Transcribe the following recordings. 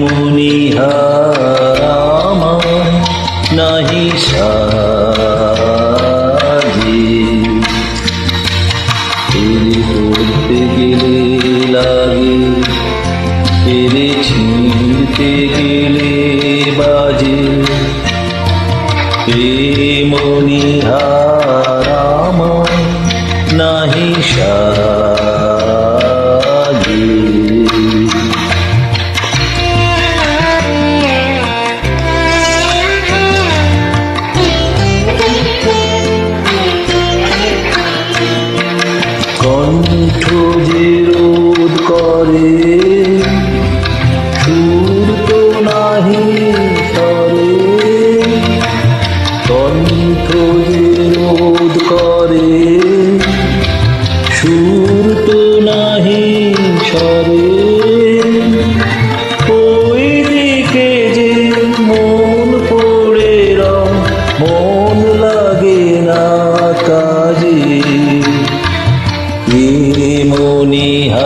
মনিহারামায় নাহি সাজি ফিরে করতে গেলে লাগে ফিরে ছিঁড়তে গেলে বাজে। মনিহারামায় নাহি সাজি কণ্ঠ যে রোধ করে, সুর তো নাহি সরে। কণ্ঠ যে রোধ করে, সুর তো নাহি সরে। মনিহারামায়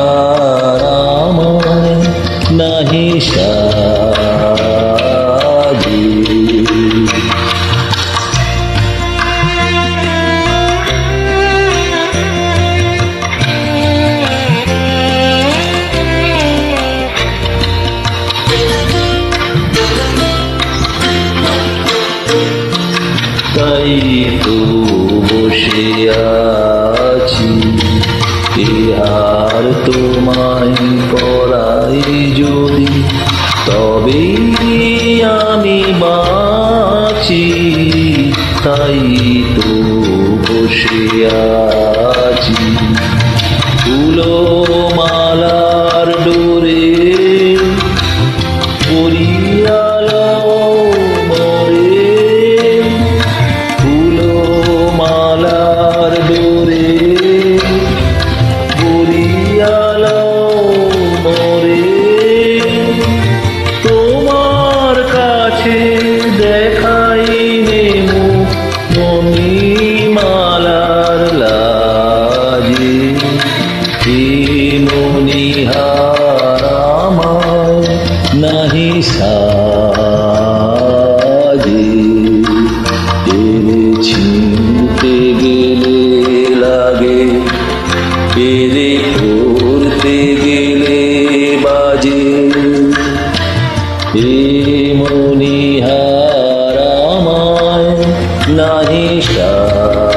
নাহি সাজি তাই তো বসে আছি ইহার তোমায় পড়াই যদি তবে আমি বাঁচি। তাই তো বসে আছি। ফুলো মালার ডোরে মণিহারামায় নাহি সাজে। এরে ছিনতে গেলে লাগে এরে করতে গেলে বাজে। হে মনিহারামায় নাহি সাজে।